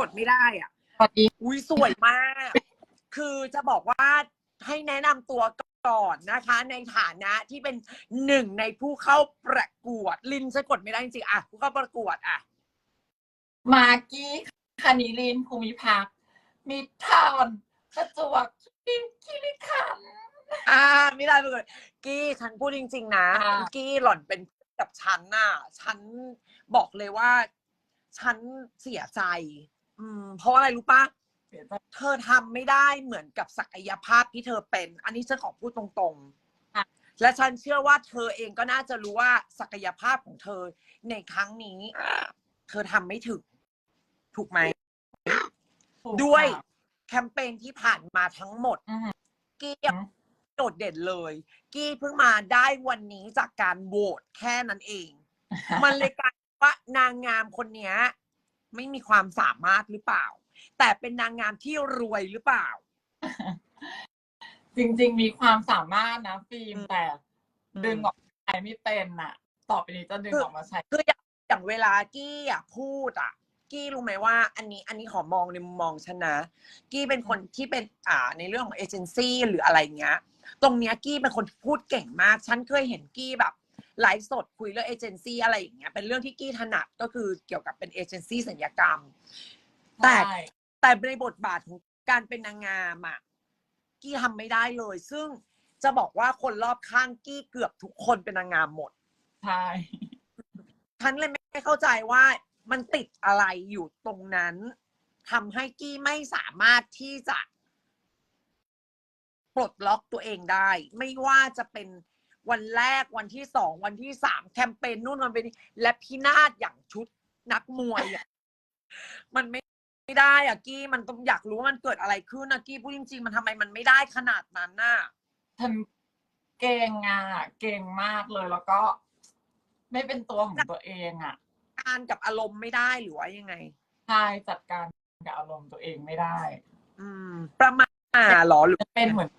กดไม่ได้อะสวัสดีอุ้ยสวยมาก คือจะบอกว่าให้แนะนำตัวก่อนนะคะ ในฐานะที่เป็นหนึ่งในผู้เข้าประกวด ลินสะกดไม่ได้จริงๆอะผู้เข้าประกวดอะ มากกี้คณิลินภูมิพักษ์มิตรทาวน์ประจวบคีรีขันธ์ อ่าไม่ได้เลยกี้ฉันพูดจริง ๆ นะ อ่า กี้หล่อนเป็นกับฉันน่ะ ฉันบอกเลยว่า ฉันเสียใจ อืมเพราะอะไรรู้ปะเสียใจเธอทำไม่ได้เหมือนกับศักยภาพที่เธอเป็น อันนี้ฉันขอพูดตรงๆ ค่ะ และฉันเชื่อว่าเธอเองก็น่าจะรู้ว่าศักยภาพของเธอในครั้งนี้ เธอทำไม่ถึง ถูกไหม ถูกด้วยค่ะแคมเปญที่ผ่านมาทั้งหมด อือหือ กี้ยังโดดเด่นเลย กี้เพิ่งมาได้วันนี้จากการโหวตแค่นั้นเอง มันเลยกลายเป็นว่านางงามคนเนี้ย ไม่มีความสามารถหรือเปล่า แต่เป็นนางงามที่รวยหรือเปล่า จริง ๆ มีความสามารถนะฟิล์มอืมแต่อืมดึงออกมาใช้ไม่เป็นน่ะ ต่อไปนี้จะดึงคือออกมาใช้คืออย่างอย่างเวลากี้อะพูดอะ กี้รู้ไหมว่า อันนี้อันนี้ขอมองในมุมมองฉันนะ กี้เป็นคนที่เป็นอ่าในเรื่องของเอเจนซี่หรืออะไรเงี้ย ตรงเนี้ยกี้เป็นคนพูดเก่งมาก ฉันเคยเห็นกี้แบบ ไลฟ์สดคุยเรื่องเอเจนซี่อะไรอย่างเงี้ยเป็นเรื่องที่กี้ถนัดก็คือเกี่ยวกับเป็นเอเจนซี่สัญญกรรม แต่ใช่แต่ในบทบาทของการเป็นนางงามอะกี้ทำไม่ได้เลย ซึ่งจะบอกว่าคนรอบข้างกี้เกือบทุกคนเป็นนางงามหมดใช่ฉันเลยไม่เข้าใจว่ามันติดอะไรอยู่ตรงนั้นทำให้กี้ไม่สามารถที่จะปลดล็อกตัวเองได้ ไม่ว่าจะเป็น วันแรกวันที่สองวันที่สามแคมเปญนู่นมันเป็นนี่และพินาศอย่างชุดนักมวยอะมันไม่ไม่ได้อะกี้มันต้องอยากรู้ว่ามันเกิดอะไรขึ้นนะกี้พูดจริงๆมันทำไมมันไม่ได้ขนาดนั้นน่ะ ฉันเก่งอะเก่งมากเลยแล้วก็ ไม่เป็นตัวของตัวเองอะการกับอารมณ์ไม่ได้หรือว่ายังไง ใช่จัดการกับอารมณ์ตัวเองไม่ได้ อืม ประมาทเหรอหรือจะเป็นเหมือน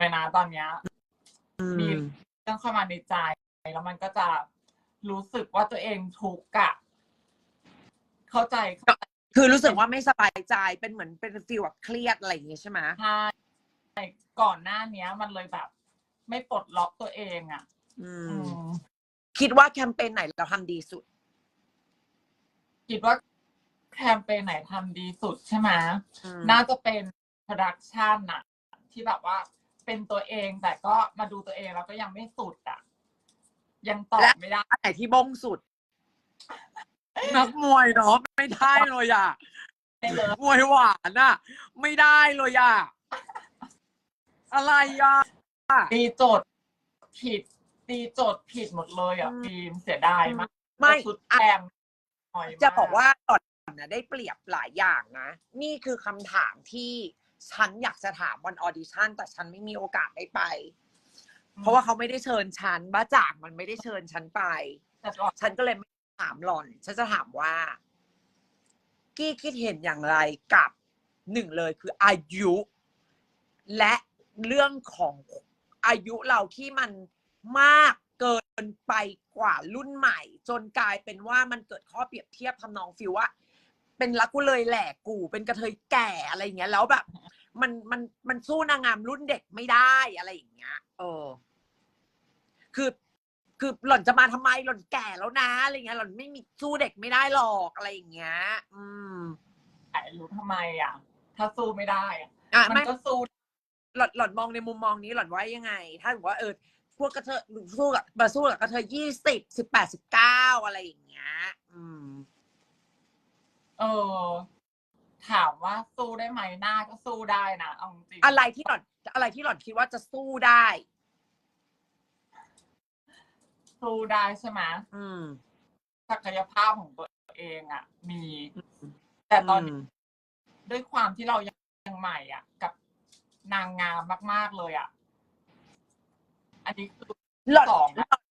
เวลาตอนเนี้ย อืมีม เรื่องเข้ามาในใจ แล้วมันก็จะรู้สึกว่าตัวเองทุกข์อะเข้าใจเข้าใจคือรู้สึกว่าไม่สบายใจเป็นเหมือนเป็นฟีลแบบเครียดอะไรอย่างงี้ใช่ไหมใช่ก่อนหน้าเนี้ย มันเลยแบบ ไม่ปลดล็อกตัวเองอะอือืมมคิดว่าแคมเปญไหนเราทำดีสุด คิดว่าแคมเปญไหนทำดีสุดใช่ไหมอืมน่าจะเป็นโปรดักชันอะที่แบบว่า เป็นตัวเอง แต่ก็มาดูตัวเองแล้วก็ยังไม่สุดอะยังตอบไม่ได้ อันไหนที่บ้งสุด นักมวยเนาะไม่ได้เลยอะเลยมวยหวานอะ ไม่ได้เลยอะ อะไรอะตีโจทย์ผิดตีโจทย์ผิดหมดเลยอะอืมฟิล์มเสียดายมากไม่ชุดอะแพงหน่อยมจะบอกว่าก่อนนะได้เปรียบหลายอย่างนะ นี่คือคำถามที่ ฉันอยากจะถามวันออดิชั่นแต่ฉันไม่มีโอกาสได้ไป เพราะว่าเขาไม่ได้เชิญฉันบ้าจ่างมันไม่ได้เชิญฉันไปแต่ก่อนฉันก็เลยไม่ถามหล่อน ฉันจะถามว่า กี้คิดเห็นอย่างไรกับหนึ่งเลยคืออายุ และเรื่องของอายุเราที่มันมากเกินไปกว่ารุ่นใหม่ จนกลายเป็นว่ามันเกิดข้อเปรียบเทียบทำนองฟิลว่าเป็นรักกูเลยแหลกกู เป็นกระเทยแก่อะไรอย่างเงี้ยแล้วแบบ มันมันมันสู้นางงามรุ่นเด็กไม่ได้อะไรอย่างเงี้ยเออ คือคือหล่อนจะมาทำไมหล่อนแก่แล้วนะอะไรเงี้ยหล่อนไม่มีสู้เด็กไม่ได้หรอกอะไรอย่างเงี้ย อืมไอ้รู้ทำไมอะ ถ้าสู้ไม่ได้อะอะมันไม่ ก็สู้ หล่อนหล่อนมองในมุมมองนี้หล่อนว่ายังไง ถ้าสมมติว่าเออพวกกระเทยสู้กับมาสู้กับกระเทยยี่สิบสิบแปดสิบเก้าอะไรอย่างเงี้ย อืม เออ ถามว่าสู้ได้ไหมหน้าก็สู้ได้นะเอาจริงอะไรที่หล่อนอะไรที่หล่อนคิดว่าจะสู้ได้ สู้ได้ใช่ไหมอืม ศักยภาพของตัวเองอะ มี แต่ตอนนี้มด้วยความที่เรายังใหม่ อะ กับนางงามมาก ๆเลยอะ อันนี้คือหล่อนสองหล่อน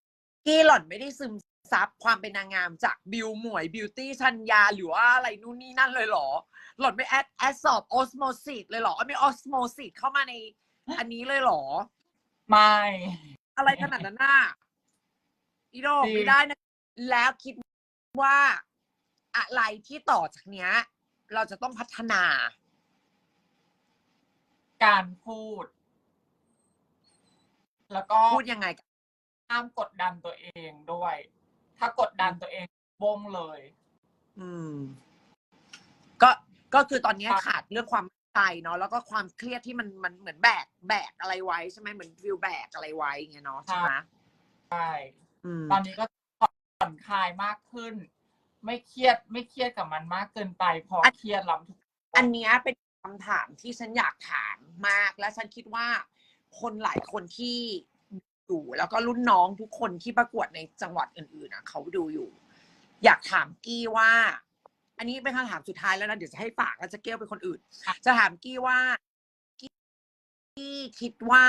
กี้หล่อนไม่ได้ซึมซับความเป็นนางงามจากบิวหมวยบิวตี้ชัญญาหรือว่าอะไรนู่นนี่นั่นเลยเหรอ หล่อนไม่แอดแอดสอบออสโมซิสเลยเหรอไม่ออสโมซิสเข้ามาใน อันนี้เลยเหรอ ไม่ อะไรขนาดนั้นน่ะอีโดจริง ไม่ได้นะ แล้วคิดว่าอะไรที่ต่อจากเนี้ย เราจะต้องพัฒนา การพูด แล้วก็พูดยังไงห้ามกดดันตัวเองด้วย ถ้ากดดันตัวเองบงเลย อืม ก็ ก็คือตอนนี้ครับขาดเรื่องความมั่นใจเนาะแล้วก็ความเครียดที่มันมันเหมือนแบกแบกอะไรไว้ใช่ไหมเหมือนฟิลแบกอะไรไว้อย่างเงี้ยเนาะใช่ไหมใช่อืมตอนนี้ก็ผ่อนคลายมากขึ้น ไม่เครียดไม่เครียดกับมันมากเกินไป พอเครียดล้ำทุกอันเนี้ยเป็นคำถามที่ฉันอยากถามมาก และฉันคิดว่า คนหลายคนที่อยู่แล้วก็รุ่นน้องทุกคนที่ประกวดในจังหวัดอื่นๆนะเขาดูอยู่ อยากถามกี้ว่า อันนี้เป็นคำถามสุดท้ายแล้วนะ เดี๋ยวจะให้ฝากแล้วจะเกี้ยวเป็นคนอื่น จะถามกี้ว่ากี้คิดว่า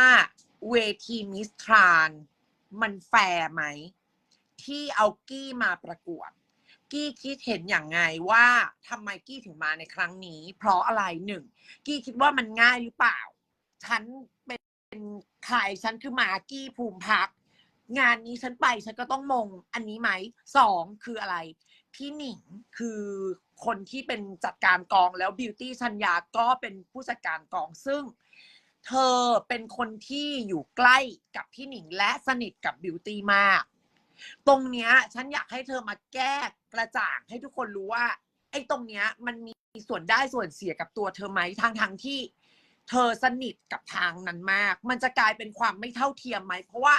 เวทีมิสทรานมันแฟร์ไหม ที่เอากี้มาประกวด กี้คิดเห็นอย่างไงว่าทำไมกี้ถึงมาในครั้งนี้ เพราะอะไรหนึ่ง กี้คิดว่ามันง่ายหรือเปล่า ฉันเป็นใครฉันคือมากี้ภูมิพักงานนี้ฉันไปฉันก็ต้องมงอันนี้ไหมสองคืออะไร พี่หนิงคือคนที่เป็นจัดการกองแล้วบิวตี้ชัญญาก็เป็นผู้จัดการกองซึ่ง เธอเป็นคนที่อยู่ใกล้กับพี่หนิงและสนิทกับบิวตี้มาก ตรงเนี้ยฉันอยากให้เธอมาแก้กระจ่างให้ทุกคนรู้ว่าไอ้ตรงเนี้ยมันมีส่วนได้ส่วนเสียกับตัวเธอไหมทางทางที่ เธอสนิทกับทางนั้นมาก มันจะกลายเป็นความไม่เท่าเทียมไหมเพราะว่า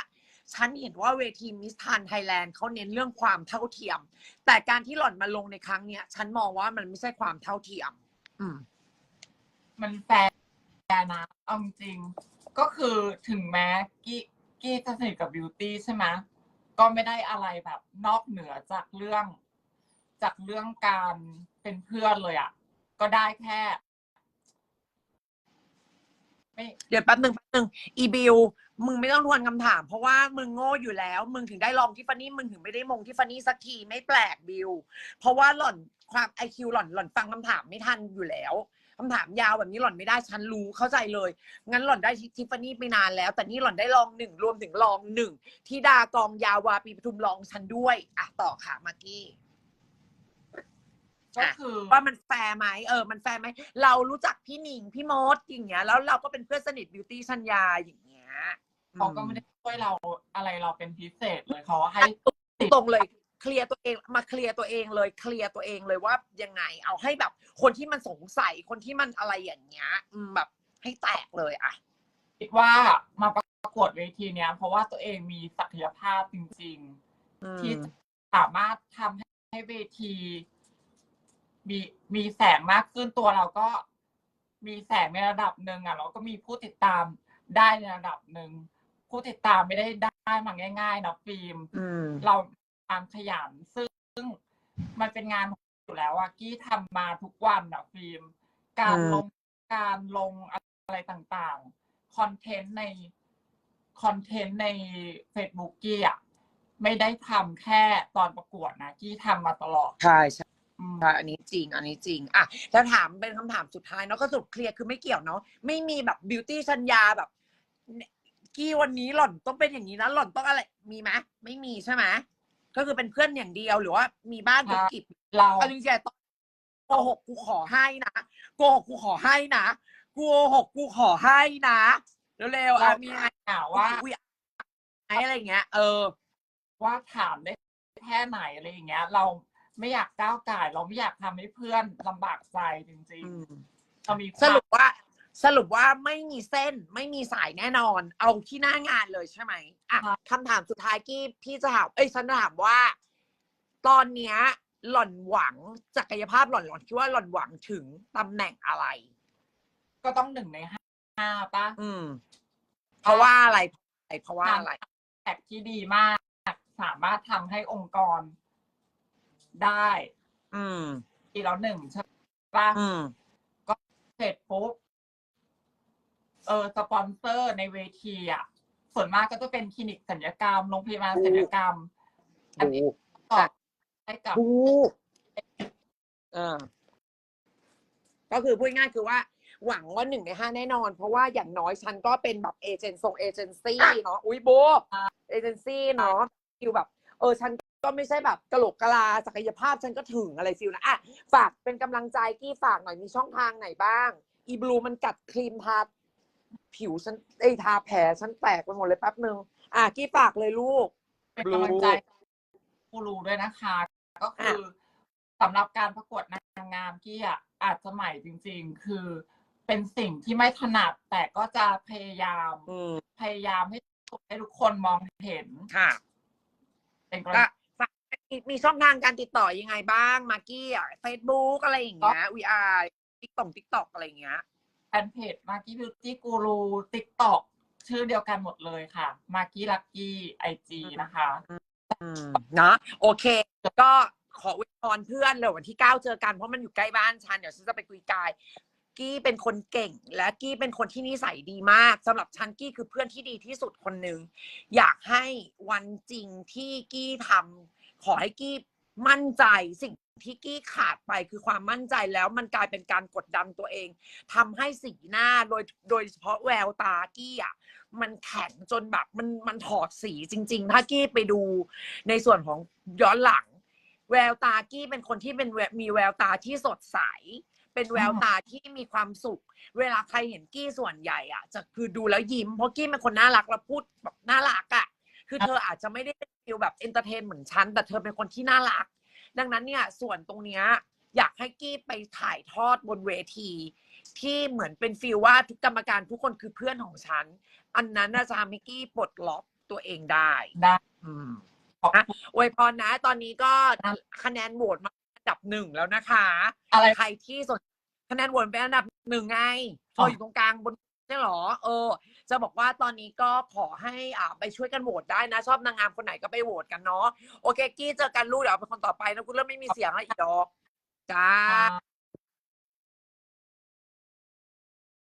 ฉันเห็นว่าเวทีมิสทานไทยแลนด์เขาเน้นเรื่องความเท่าเทียม แต่การที่หล่อนมาลงในครั้งเนี้ย ฉันมองว่ามันไม่ใช่ความเท่าเทียม อืม มันแฟร์นะเอาจริงๆก็คือถึงแม้กี้กี้จะสนิทกับบิวตี้ใช่ไหมก็ไม่ได้อะไรแบบ นอกเหนือจากเรื่อง จากเรื่องการเป็นเพื่อนเลยอะ ก็ได้แค่ไม่เดี๋ยวแป๊บหนึ่งแป๊บหนึ่งอีบิว มึงไม่ต้องทวนคำถาม เพราะว่ามึงโง่อยู่แล้ว มึงถึงได้ลองทิฟฟานี่มึงถึงไม่ได้มงทิฟฟานี่สักทีไม่แปลกบิว เพราะว่าหล่อนความไอคิวหล่อนหล่อนฟังคำถามไม่ทันอยู่แล้วคำถามยาวแบบนี้หล่อนไม่ได้ฉันรู้เข้าใจเลย งั้นหล่อนได้ทิฟฟานี่ไปนานแล้ว แต่นี่หล่อนได้ลองหนึ่งรวมถึงลองหนึ่งที่ดากองยาวาปีปทุมลองฉันด้วยอะต่อค่ะมากกี้ ก็คือว่ามันแฟร์ไหมเออ มันแฟร์ไหมเรารู้จักพี่หนิงพี่มดอย่างเงี้ย แล้วเราก็เป็นเพื่อนสนิทบิวตี้ชัญญาอย่างเงี้ยเขาก็ไม่ได้ช่วยเราอะไรเราเป็นพิเศษเลยเขาให้ตรงเลยเคลียร์ตัวเองมาเคลียร์ตัวเองเลยเคลียร์ตัวเองเลยว่ายังไง เอาให้แบบ คนที่มันสงสัยคนที่มันอะไรอย่างเงี้ยอืมแบบให้แตกเลยอะคิดว่ามาประกวดเวทีเนี้ย เพราะว่าตัวเองมีศักยภาพจริงอืมๆที่สามารถทำให้เวที มีมีแสงมากขึ้นตัวเราก็มีแสงในระดับหนึ่งอะ เราก็มีผู้ติดตามได้ในระดับหนึ่งผู้ติดตามไม่ได้ได้มาง่ายๆนะฟิล์มอืมเราตามขยันซึ่งมันเป็นงานอยู่แล้วอะกี้ทำมาทุกวันอะฟิล์มการอืมลงการลงอะไรต่างๆคอนเทนต์ในคอนเทนต์ใน Facebook กี้อะไม่ได้ทำแค่ตอนประกวดนะกี้ทำมาตลอดใช่ใช่ อืมใช่อันนี้จริง อันนี้จริง อะ แล้วถามเป็นคำถามสุดท้ายเนาะก็สรุปเคลียร์คือไม่เกี่ยวเนาะ ไม่มีแบบบิวตี้ชัญญาแบบกี้วันนี้หล่อนต้องเป็นอย่างนี้นะหล่อนต้องอะไร มีไหมไม่มีใช่ไหมก็คือเป็นเพื่อนอย่างเดียวหรือว่ามีบ้านกุ๊กกิ๊บเราเอาจริงๆตอนโกหกกูขอให้นะโกหกกูขอให้นะโกหกกูขอให้นะเร็วๆเราอะมีอะไรถามว่าอุ๊ยอะไรอย่างเงี้ย เออ ว่าถามได้แค่ไหนอะไรอย่างเงี้ย เรา ไม่อยากก้าวไก่าย เราไม่อยากทำให้เพื่อนลำบากใจจริงอืม ๆเรามีคสวามรุปว่าสรุปว่าไม่มีเส้นไม่มีสายแน่นอน เอาที่หน้างานเลยใช่ไหมอะคำถามสุดท้ายกี้พี่จะถามเอ้ยฉันจะถามว่า ตอนเนี้ย หล่อนหวังศักยภาพหล่อนหล่อนคิดว่าหล่อนหวังถึงตำแหน่งอะไร ก็ต้องหนึ่งในห้าป่ะ อืม เพราะว่าอะไรเพราะว่าอะไร แท็กที่ดีมาก สามารถทำให้องค์กร ได้อืมทีแล้วหนึ่งใช่ปะอืม เสร็จปุ๊บเออสปอนเซอร์ในเวทีอะ ส่วนมากก็จะเป็นคลินิกศัลยกรรมโรงพยาบาลศัลยกรรม อันนี้ ตอบให้กับ ถูกเออ ก็คือพูดง่ายๆคือว่า หวังว่าหนึ่งในห้าแน่นอน เพราะว่าอย่างน้อยฉันก็เป็นแบบเอเจนต์ส่งเอเจนซี่เนาะ อุ้ยโบ เอเจนซี่เนาะคิวแบบ เออฉัน ก็ไม่ใช่แบบกะโหลกกะลาศักยภาพฉันก็ถึงอะไรฟิลนะอะฝากเป็นกำลังใจกี้ฝากหน่อยมีช่องทางไหนบ้าง อีบลูมันกัดครีมทาผิวฉันไอยทาแผลฉันแตกไปหมดเลยแป๊บนึงอะกี้ฝากเลยลูก เป็นกำลังใจกูรูด้วยนะคะ ก็คือสำหรับการประกวดนางงามกี้อะอาจจะใหม่จริง ๆ คือเป็นสิ่งที่ไม่ถนัด แต่ก็จะพยายามอืมพยายามให้ให้ทุกคนมองเห็นค่ะเป็นกำลัก็งฝาก มีมีช่องทางการติดต่อยังไงบ้าง มากกี้อะเฟซบุ๊กอะไรอย่างเงี้ยวีอาร์ติ๊กต็อกติ๊กต็อกอะไรอย่างเงี้ยแฟนเพจมากี้บิวตี้กูรูติ๊กต็อกชื่อเดียวกันหมดเลยค่ะมากี้ลักกี้ไอจีนะคะอืมนะโอเคแล้วก็ขออวยพรเพื่อนเลยวันที่เก้าเจอกันเพราะมันอยู่ใกล้บ้านฉันเดี๋ยวฉันจะไปคุยกายกี้เป็นคนเก่ง และกี้เป็นคนที่นิสัยดีมากสำหรับฉันกี้คือเพื่อนที่ดีที่สุดคนหนึ่งอยากให้วันจริงที่กี้ทำ ขอให้กี้มั่นใจสิ่งที่กี้ขาดไปคือความมั่นใจแล้วมันกลายเป็นการกดดันตัวเองทำให้สีหน้าโดยโดยเฉพาะแววตากี้อะมันแข็งจนแบบมันมันถอดสีจริง ๆ ถ้ากี้ไปดูในส่วนของย้อนหลัง แววตากี้เป็นคนที่เป็นมีแววตาที่สดใส เป็นแววตาที่มีความสุข เวลาใครเห็นกี้ส่วนใหญ่อะจะคือดูแล้วยิ้มเพราะกี้เป็นคนน่ารักแล้วพูดแบบน่ารักอะ คือเธออาจจะไม่ได้เป็นฟิลแบบเอนเตอร์เทนเหมือนฉัน แต่เธอเป็นคนที่น่ารัก ดังนั้นเนี่ยส่วนตรงเนี้ยอยากให้กี้ไปถ่ายทอดบนเวที ที่เหมือนเป็นฟีลว่าทุกกรรมการทุกคนคือเพื่อนของฉัน อันนั้นน่าจะทำให้กี้ปลดล็อกตัวเองได้ได้อืมขอบอะคุณอวยพรนะ ตอนนี้ก็คะแนนโหวตมาอันดับหนึ่งแล้วนะคะ อะไร ใครที่สนคะแนนโหวตเป็นอันดับหนึ่งไงพอ๋อออยู่ตรงกลางบน ใช่หรอ เออ จะบอกว่าตอนนี้ก็ขอให้อ่าไปช่วยกันโหวตได้นะ ชอบนางงามคนไหนก็ไปโหวตกันเนาะ โอเค กี้เจอกันลูกเดี๋ยวเป็นคนต่อไปนะกูเริ่มไม่มีเสียงแล้วอีกดอก จ้า